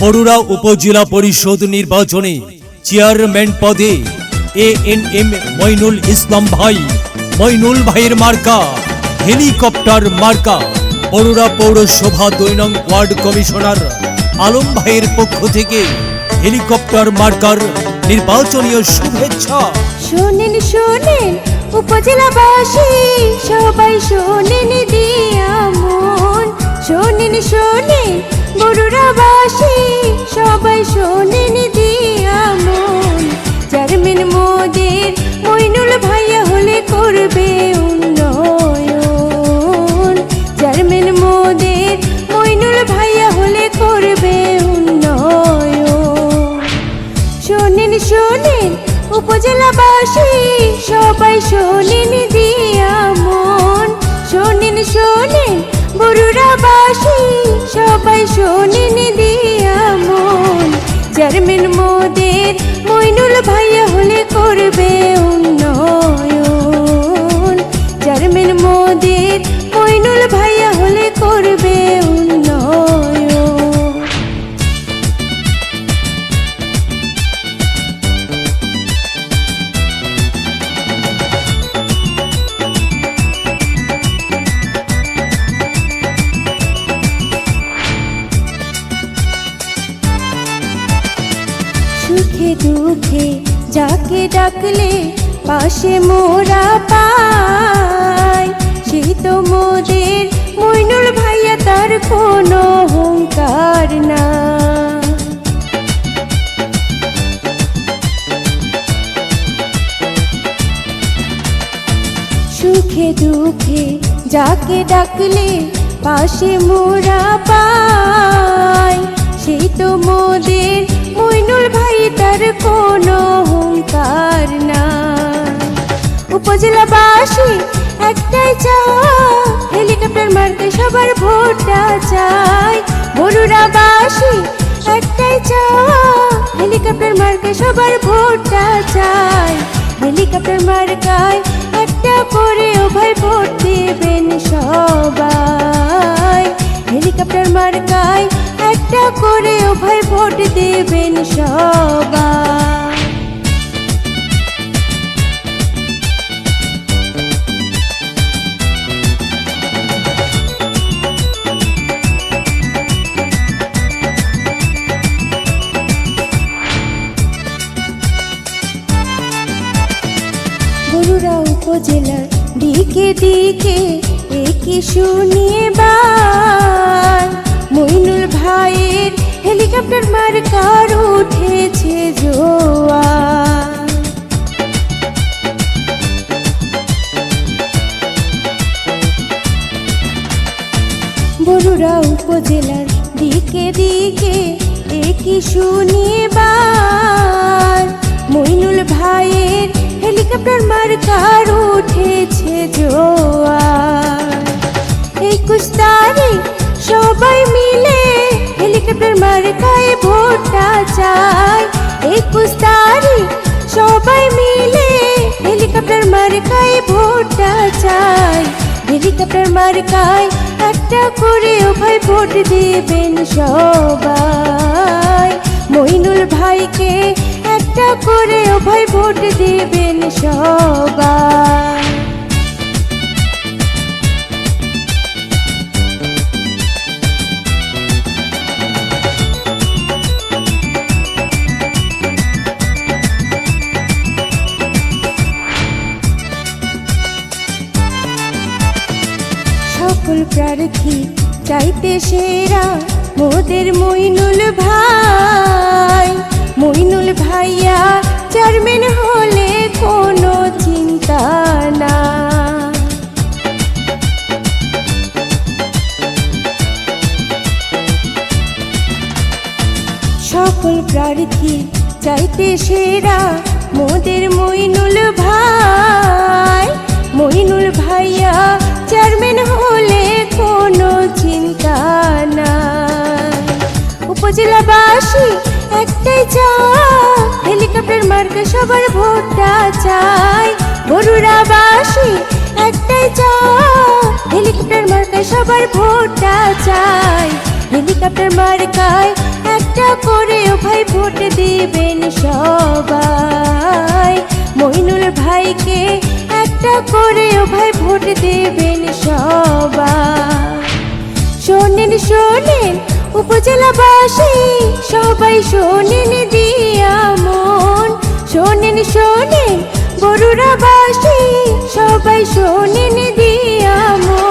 বরুড়া উপজেলা পরিষদ নির্বাচনে চেয়ারম্যান পদে A N M Mainul Islam ভাই, মইনুল ভাইয়ের মার্কা, হেলিকপ্টার মার্কা বরুড়া পৌরসভা দুই নং ওয়ার্ড কমিশনার আলম ভাইয়ের পক্ষ থেকে হেলিকপ্টার মার্কার নির্বাচনীয় শুভেচ্ছা। শোনেন শোনেন, উপজেলাবাসী, সবাই শোনেন দিয়া মন। শোনেন শোনেন বড়ুরাবাসী সবাই শোনেন দিয়া মন। চেয়ারম্যান মোদের মইনুল ভাইয়া হলে করবে উন্নয়ন। চেয়ারম্যান মোদের মইনুল ভাইয়া হলে করবে উন্নয়ন। শোনেন শোনেন, উপজেলাবাসী, সবাই শোনেন চেয়ারম্যান মোদের মইনুল ভাইয়া দুঃখে যাকে ডাকলে পাশে মোরা পাই সেই তো মোদের মইনুল ভাইয়া, তার কোনো অহংকার না সুখে দুঃখে যাকে ডাকলে পাশে মোরা পাই একটাই চাই হেলিকপ্টার মারতে সবার ভোটটা চাই। বরুড়াবাসী একটাই চাই হেলিকপ্টার মারতে সবার ভোটটা চাই। হেলিকপ্টার মার্কায় একটা করে উভয় ভোট দেবেন সবাই। হেলিকপ্টার মার্কায় একটা করে উভয় ভোট দেবেন সবাই। উপজেলার দিকে দিকে একে শুনিয়ে বার মইনুল ভাইয়ের হেলিকপ্টার মার্কার উঠেছে জোয়ার। বরুড়া উপজেলার দিকে দিকে একই শুনিয়ে হেলিকপ্টার মার্কার উঠেছে জোয়ার। একুশ তারিখ সবাই মিলে হেলিকপ্টার মার্কায় ভোটটা চাই। একুশ তারিখ সবাই মিলে হেলিকপ্টার মার্কায় ভোটটা চাই। হেলিকপ্টার মার্কায় একটা করে উভয় ভোট দেবেন সবাই। মইনুল ভাইকে করে ভোট দেবেন সবাই। সকল প্রার্থী চাইতে সেরা মোদের মইনুল ভাই। মইনুল ভাইয়া চেয়ারম্যান হলে কোনো চিন্তা না। সকল প্রার্থী চাইতে সেরা মোদের মইনুল ভাই। মইনুল ভাইয়া চেয়ারম্যান হলে কোনো চিন্তা নাই। উপজেলাবাসী একটাই চাই মার্কে সবার ভোটটা চাই। বরুড়াবাসী একটাই চাই। হেলিকপ্টার মার্কায় সবার ভোটটা চাই। হেলিকপ্টার মার্কায় একটা দেবেন সবাই। মইনুল ভাইকে একটা করেও ভাই ভোট দেবেন সবাই। শোনেন শোনেন, উপজেলাবাসী, সবাই শোনেন দিয়া শোনে গরুরা বাসে সবাই শোনেন দিয়া মন